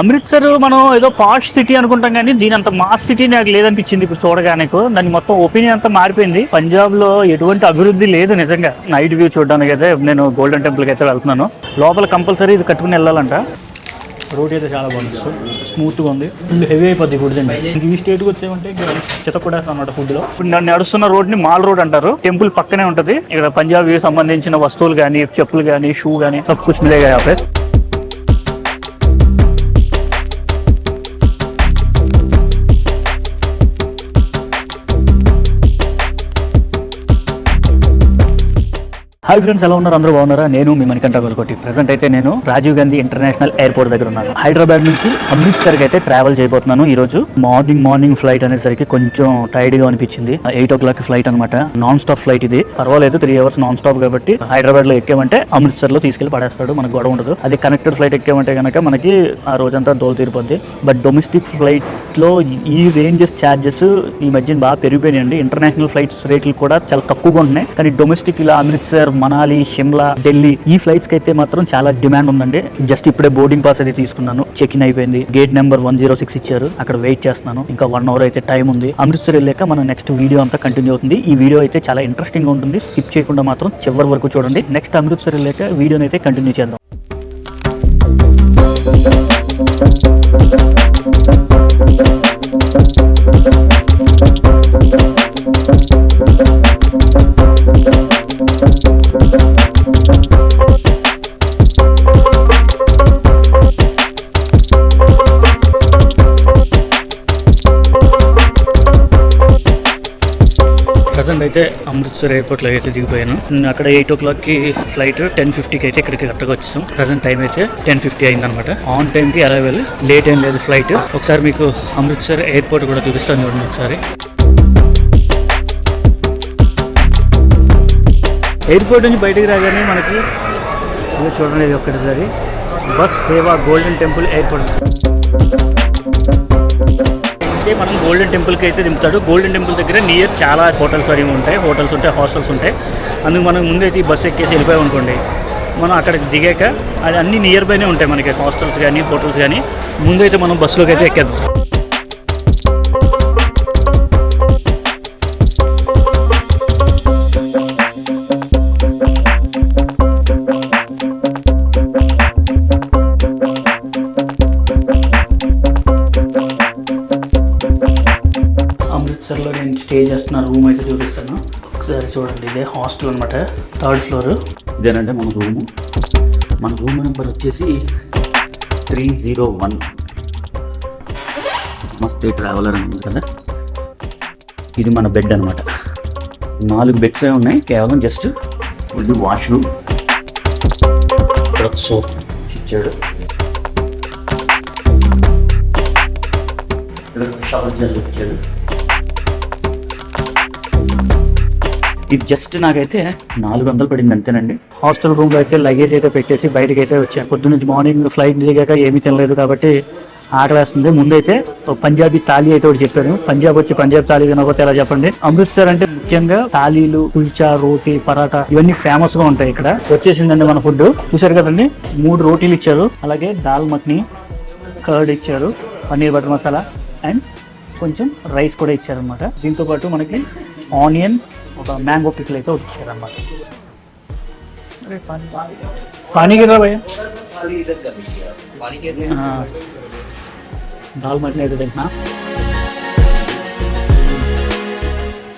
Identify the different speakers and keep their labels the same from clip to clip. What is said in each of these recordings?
Speaker 1: అమృత్సర్ మనం ఏదో పాష్ సిటీ అనుకుంటాం కానీ దీని అంత మాస్ సిటీ నాకు లేదనిపించింది ఇప్పుడు చూడగానే. దాని మొత్తం ఒపీనియన్ అంతా మారిపోయింది. పంజాబ్లో ఎటువంటి అభివృద్ధి లేదు నిజంగా. నైట్ వ్యూ చూడడానికి అయితే నేను గోల్డెన్ టెంపుల్ అయితే వెళ్తున్నాను. లోపల కంపల్సరీ ఇది కట్టుకుని వెళ్ళాలంట. రోడ్ అయితే చాలా బాగుంది. స్మూత్గా ఉంది. హెవీ అయిపోద్ది ఫుడ్ అండి ఈ స్టేట్కి వచ్చేమంటే చిత కూడా అనమాట ఫుడ్లో ఇప్పుడు నన్ను నడుస్తున్న రోడ్ని మాల్ రోడ్ అంటారు. టెంపుల్ పక్కనే ఉంటుంది. ఇక్కడ పంజాబ్ సంబంధించిన వస్తువులు కానీ చెప్పులు కానీ షూ కానీ సబ్ కుచ్ మిలేగా హాయ్ ఫ్రెండ్స్ ఎలా ఉన్నారు? అందరూ బాగున్నారా? నేను మీ మణికంఠ గొలకొట్టి. ప్రెసెంట్ అయితే నేను రాజీవ్ గాంధీ ఇంటర్నేషనల్ ఎయిర్పోర్ట్ దగ్గర ఉన్నాను. హైదరాబాద్ నుంచి అమృత్సర్కి అయితే ట్రావెల్ చేయబోతున్నాను ఈ రోజు మార్నింగ్ మార్నింగ్ ఫ్లైట్ అనేసరికి కొంచెం టైర్డ్గా అనిపించింది. ఎయిట్ ఓ క్లాక్ ఫ్లైట్ అనమాట నాన్ స్టాప్ ఫ్లైట్ ఇది. పర్వాలేదు త్రీ అవర్స్ నాన్ స్టాప్ కాబట్టి హైదరాబాద్లో ఎక్కామంటే అమృత్సర్లో తీసుకెళ్ళి పడేస్తాడు. మనకు గొడవ ఉండదు. అది కనెక్టెడ్ ఫ్లైట్ ఎక్కామంటే కనుక మనకి ఆ రోజంతా దోలు తీరిపోద్ది. బట్ డొమెస్టిక్ ఫ్లైట్లో ఈ రేంజెస్ ఛార్జెస్ ఈ మధ్యన బాగా పెరిగిపోయినాయండి. ఇంటర్నేషనల్ ఫ్లైట్స్ రేట్లు కూడా చాలా తక్కువగా ఉంటున్నాయి. కానీ డొమెస్టిక్ ఇలా అమృత్సర్ మనాలి షిమ్లా ఢిల్లీ ఈ ఫ్లైట్స్కి అయితే మాత్రం చాలా డిమాండ్ ఉందండి. జస్ట్ ఇప్పుడే బోర్డింగ్ పాస్ అయితే తీసుకున్నాను. చెక్ ఇన్ అయిపోయింది. Gate number one zero six ఇచ్చారు. అక్కడ వెయిట్ చేస్తున్నాను. ఇంకా వన్ అవర్ అయితే టైం ఉంది. అమృత్సర్ వెళ్ళాక మన నెక్స్ట్ వీడియో అంతా కంటిన్యూ అవుతుంది. ఈ వీడియో అయితే చాలా ఇంట్రెస్టింగ్గా ఉంటుంది. స్కిప్ చేయకుండా మాత్రం చివరి వరకు చూడండి. నెక్స్ట్ అమృత్సర్ వెళ్ళాక వీడియోని అయితే కంటిన్యూ చేద్దాం. అయితే అమృత్సర్ ఎయిర్పోర్ట్లో అయితే దిగిపోయాను. నేను అక్కడ ఎయిట్ ఓ క్లాక్కి ఫ్లైట్ టెన్ ఫిఫ్టీకి అయితే ఇక్కడికి కరెక్ట్గా వచ్చాం ప్రజెంట్ టైం అయితే టెన్ ఫిఫ్టీ అయింది అనమాట ఆన్ టైంకి అరైవల్ లేట్ ఏం లేదు ఫ్లైట్. ఒకసారి మీకు అమృత్సర్ ఎయిర్పోర్ట్ కూడా చూపిస్తాను చూడండి ఒకసారి. ఎయిర్పోర్ట్ నుంచి బయటికి రాగానే మనకి చూడండి ఇది ఒక్కటిసారి. Bus Seva Golden Temple airport. అయితే మనం గోల్డెన్ టెంపుల్కి అయితే దింపుతాడు. గోల్డెన్ టెంపుల్ దగ్గర నియర్ చాలా హోటల్స్ అవి ఉంటాయి. హోటల్స్ ఉంటాయి హాస్టల్స్ ఉంటాయి. అందుకు మనం ముందైతే ఈ బస్సు ఎక్కేసి వెళ్ళిపోయి అనుకోండి. మనం అక్కడికి దిగాక అది అన్ని నియర్ బైనే ఉంటాయి మనకి. హాస్టల్స్ కానీ హోటల్స్ కానీ ముందైతే మనం బస్సులోకి అయితే ఎక్కేద్దాం. చూపిస్తాను. ఒకసారి చూడండి ఇదే హాస్టల్ అనమాట థర్డ్ ఫ్లోర్. ఇదేనంటే మన రూము. మన రూమ్ నెంబర్ వచ్చేసి three zero one. Mast traveller అని ఉంది కదా. ఇది మన బెడ్ అనమాట నాలుగు బెడ్స్ ఉన్నాయి కేవలం జస్ట్ ఇది వాష్రూమ్. ఇక్కడ సోప్ ఇచ్చాడు. ఇక్కడ షవర్ జల్ ఇచ్చాడు. ఇది జస్ట్ నాకైతే నాలుగు వందలు పడింది అంతేనండి. హాస్టల్ రూమ్లో అయితే లగేజ్ అయితే పెట్టేసి బయటకి అయితే వచ్చాను. పొద్దు నుంచి మార్నింగ్ ఫ్లైట్ దిగాక ఏమీ తినలేదు కాబట్టి ఆకలేస్తుంది. ముందైతే ఒక పంజాబీ తాళీ అయితే ఒకటి చెప్పాను. పంజాబ్ వచ్చి పంజాబ్ తాళీ తినకపోతే ఎలా చెప్పండి? అమృత్సర్ అంటే ముఖ్యంగా తాళీలు కుల్చా రోటీ పరాటా ఇవన్నీ ఫేమస్గా ఉంటాయి ఇక్కడ. వచ్చేసిందండి మన ఫుడ్ చూసారు కదండి? మూడు రోటీలు ఇచ్చారు. అలాగే దాల్ మఖని కర్డ్ ఇచ్చారు పన్నీర్ బటర్ మసాలా అండ్ కొంచెం రైస్ కూడా ఇచ్చారనమాట దీంతో పాటు మనకి ఆనియన్ ఒక మ్యాంగో పిక్లు అయితే ఒకటి ఇచ్చారనమాట పానీ గిరా భయ్య దాల్ మటన్ అయితే తింటున్నా.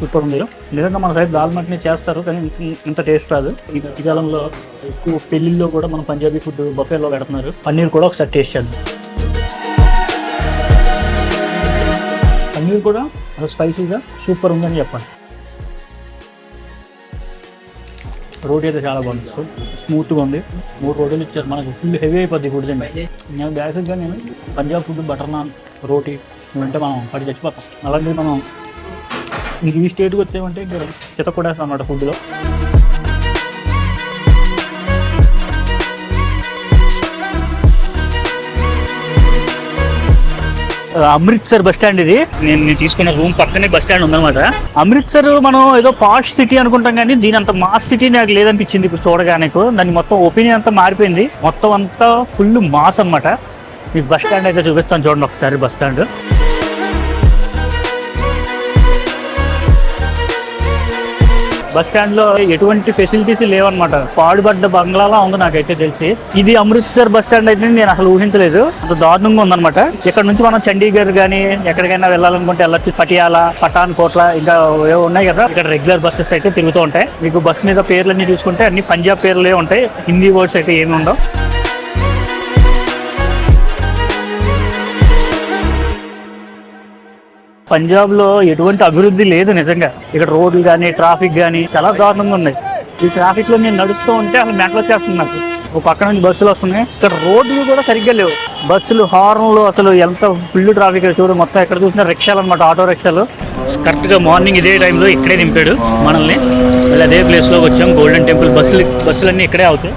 Speaker 1: సూపర్ ఉంది. నిజంగా మన సైడ్ దాల్ మటన్ చేస్తారు కానీ ఇంత- టేస్ట్ రాదు. ఈ కాలంలో ఎక్కువ పెళ్ళిల్లో కూడా మనం పంజాబీ ఫుడ్ బఫేలో పెడుతున్నారు. పన్నీర్ కూడా ఒకసారి టేస్ట్ చేద్దాం. పన్నీర్ కూడా స్పైసీగా సూపర్ ఉందని చెప్పండి. రోటీ అయితే చాలా బాగుంది. స్మూత్గా ఉంది. మూడు రోటీలు ఇచ్చారు. మనకు ఫుల్ హెవీ అయిపోద్ది ఫుడ్ తింటే. నేను బేసిక్గా నేను పంజాబ్ ఫుడ్ బటర్ నాన్ రోటీ ఇవంటే మనం పడి చచ్చిపోతాం. అలాంటివి మనం ఇంక ఈ స్టేట్కి వచ్చామంటే ఇంకా చెత్త కొడేస్తాం అన్నమాట ఫుడ్లో అమృత్సర్ బస్ స్టాండ్ ఇది. నేను నేను తీసుకున్న రూమ్ పక్కనే బస్ స్టాండ్ ఉందన్నమాట. అమృత్సర్ మనం ఏదో పాష్ సిటీ అనుకుంటాం కానీ దీని అంత మాస్ సిటీ నాకు లేదనిపించింది ఇప్పుడు చూడగానే దాని మొత్తం ఒపీనియన్ అంతా మారిపోయింది. మొత్తం అంతా ఫుల్ మాస్ అన్నమాట. మీకు బస్ స్టాండ్ అయితే చూపిస్తాను చూడండి ఒకసారి బస్ స్టాండ్. బస్ స్టాండ్లో ఎటువంటి ఫెసిలిటీస్ లేవన్నమాట. పాడుబడ్డ బంగ్లాలా ఉంది నాకైతే తెలిసి. ఇది అమృత్సర్ బస్ స్టాండ్ అయితే నేను అసలు ఊహించలేదు. అంత దారుణంగా ఉందన్నమాట. ఇక్కడ నుంచి మనం చండీగఢ్ కానీ ఎక్కడికైనా వెళ్ళాలనుకుంటే వెళ్ళొచ్చు. పటియాలా పఠాన్ కోట్ల ఇంకా ఏవో ఉన్నాయి కదా. ఇక్కడ రెగ్యులర్ బస్సెస్ అయితే తిరుగుతూ ఉంటాయి. మీకు బస్ మీద పేర్లన్నీ చూసుకుంటే అన్ని పంజాబ్ పేర్లే ఉంటాయి. హిందీ వర్డ్స్ అయితే ఏమి ఉండవు. పంజాబ్లో ఎటువంటి అభివృద్ధి లేదు నిజంగా. ఇక్కడ రోడ్లు కానీ ట్రాఫిక్ కానీ చాలా దారుణంగా ఉన్నాయి. ఈ ట్రాఫిక్లో నేను నడుస్తూ ఉంటే అసలు మెట్లు వచ్చేస్తుంది నాకు. ఒక పక్క నుంచి బస్సులు వస్తున్నాయి. ఇక్కడ రోడ్లు కూడా సరిగ్గా లేవు. బస్సులు హార్న్లు అసలు ఎంత ఫుల్ ట్రాఫిక్ చూడు. మొత్తం ఎక్కడ చూసినా రిక్షాలు అనమాట ఆటో రిక్షాలు. కరెక్ట్గా మార్నింగ్ ఇదే టైంలో ఇక్కడే దింపాడు మనల్ని. మళ్ళీ అదే ప్లేస్లో వచ్చాం. గోల్డెన్ టెంపుల్ బస్సులు బస్సులన్నీ ఇక్కడే అవుతాయి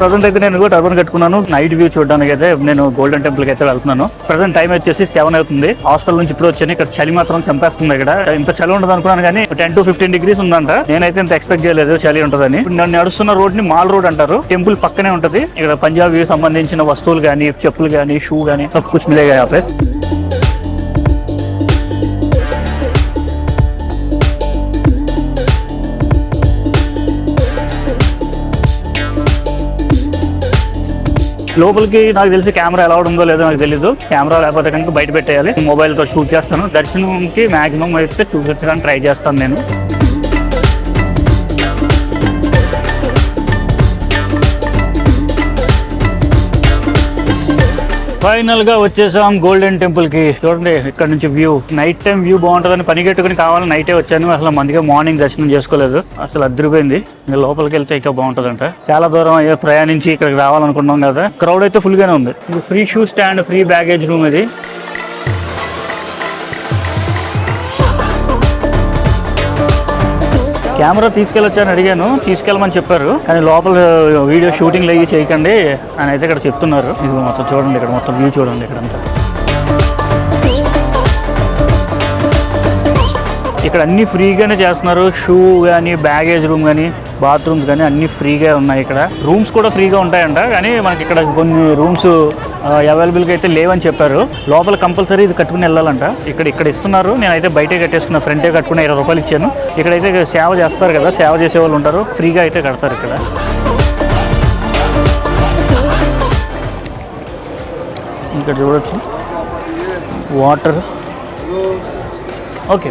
Speaker 1: ప్రజెంట్ అయితే నేను కూడా టర్బన్ కట్టుకున్నాను. నైట్ వ్యూ చూడడానికి అయితే నేను గోల్డెన్ టెంపుల్కి అయితే వెళ్తున్నాను. ప్రజెంట్ టైం వచ్చేసి సెవెన్ అవుతుంది. హాస్టల్ నుంచి ఇప్పుడు వచ్చాను. ఇక్కడ చలి మాత్రం చంపేస్తుంది ఇక్కడ. ఇంత చలి ఉండదు అనుకున్నాను కానీ టెన్ టు ఫిఫ్టీన్ డిగ్రీస్ ఉందంట. నేనైతే ఇంత ఎక్స్పెక్ట్ చేయలేదు చలి ఉంటుందని. నేను నడుస్తున్న రోడ్ని మాల్ రోడ్ అంటారు. టెంపుల్ పక్కనే ఉంటది. ఇక్కడ పంజాబ్ సంబంధించిన వస్తువులు కానీ చెప్పులు కానీ షూ కానీ సబ్ కుచ్ మిలేగా లోపలికి నాకు తెలిసి కెమెరా ఎలా ఉందో లేదో నాకు తెలీదు. కెమెరా లేకపోతే కనుక బయట పెట్టేయాలి. మొబైల్తో షూట్ చేస్తాను. దర్శనంకి మాక్సిమం అయితే చూపించడానికి ట్రై చేస్తాను నేను. ఫైనల్గా వచ్చేసాం గోల్డెన్ టెంపుల్కి. చూడండి ఇక్కడ నుంచి వ్యూ నైట్ టైం వ్యూ బాగుంటుందని పని కట్టుకుని కావాలని నైటే వచ్చాను. అసలు మందిగా మార్నింగ్ దర్శనం చేసుకోలేదు. అసలు అద్దరిపోయింది ఇంకా లోపలికి వెళ్తే ఇంకా బాగుంటుందంట. చాలా దూరం అయ్యే ప్రయాణించి ఇక్కడికి రావాలనుకున్నాం కదా. క్రౌడ్ అయితే ఫుల్ గానే ఉంది. Free shoe stand free baggage room ఇది. కెమెరా తీసుకెళ్ళొచ్చని అడిగాను. తీసుకెళ్ళమని చెప్పారు. కానీ లోపల వీడియో షూటింగ్ అయ్యి చేయకండి అని అయితే ఇక్కడ చెప్తున్నారు. ఇది మొత్తం చూడండి ఇక్కడ మొత్తం వ్యూ చూడండి ఇక్కడంతా. ఇక్కడ అన్ని ఫ్రీగానే చేస్తున్నారు. షూ కానీ బ్యాగేజ్ రూమ్ కానీ బాత్రూమ్స్ కానీ అన్ని ఫ్రీగా ఉన్నాయి ఇక్కడ. రూమ్స్ కూడా ఫ్రీగా ఉంటాయంట. కానీ మనకి ఇక్కడ కొన్ని రూమ్స్ అవైలబుల్గా అయితే లేవని చెప్పారు. లోపల కంపల్సరీ ఇది కట్టుకుని వెళ్ళాలంట. ఇక్కడ ఇక్కడ ఇస్తున్నారు. నేనైతే బయటే కట్టేసుకున్న. ఫ్రంటే కట్టుకుని ఇరవై రూపాయలు ఇచ్చాను. ఇక్కడైతే సేవ చేస్తారు కదా సేవ చేసే వాళ్ళు ఉంటారు. ఫ్రీగా అయితే కడతారు ఇక్కడ. ఇక్కడ చూడొచ్చు. వాటర్. ఓకే.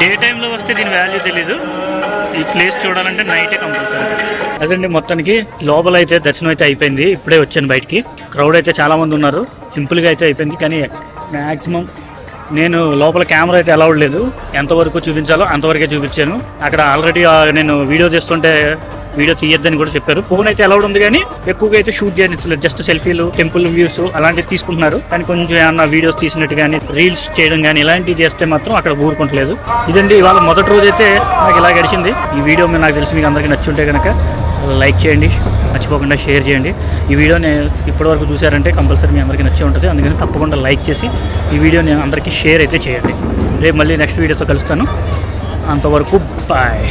Speaker 1: డే టైంలో వస్తే దీని వాల్యూ తెలీదు. ఈ ప్లేస్ చూడాలంటే నైటే కంపల్సరీ అదండి మొత్తానికి లోపల అయితే దర్శనం అయితే అయిపోయింది. ఇప్పుడే వచ్చాను బయటికి. క్రౌడ్ అయితే చాలామంది ఉన్నారు. సింపుల్గా అయితే అయిపోయింది. కానీ మ్యాక్సిమం నేను లోపల కెమెరా అయితే అలౌడ్ లేదు. ఎంతవరకు చూపించాలో అంతవరకే చూపించాను. అక్కడ ఆల్రెడీ నేను వీడియో తీస్తుంటే వీడియో తీయొద్దని కూడా చెప్పారు. ఫోన్ అయితే అలౌడ్ ఉంది కానీ ఎక్కువగా అయితే షూట్ చేయనిస్తలేదు జస్ట్ సెల్ఫీలు టెంపుల్ వ్యూస్ అలాంటివి తీసుకుంటున్నారు. కానీ కొంచెం ఏమన్నా వీడియోస్ తీసినట్టు కానీ రీల్స్ చేయడం కానీ ఇలాంటివి చేస్తే మాత్రం అక్కడ ఊరుకుంటలేదు. ఇదండి ఇవాళ మొదటి రోజు అయితే నాకు ఇలా గడిచింది. ఈ వీడియో మీద నాకు తెలిసి మీకు అందరికీ నచ్చుంటే కనుక లైక్ చేయండి. మర్చిపోకుండా షేర్ చేయండి. ఈ వీడియోని ఇప్పటివరకు చూసారంటే కంపల్సరీ మీ అందరికీ నచ్చే ఉంటుంది. అందుకని తప్పకుండా లైక్ చేసి ఈ వీడియోని అందరికీ షేర్ అయితే చేయండి. రేపు మళ్ళీ నెక్స్ట్ వీడియోతో కలుస్తాను. అంతవరకు బాయ్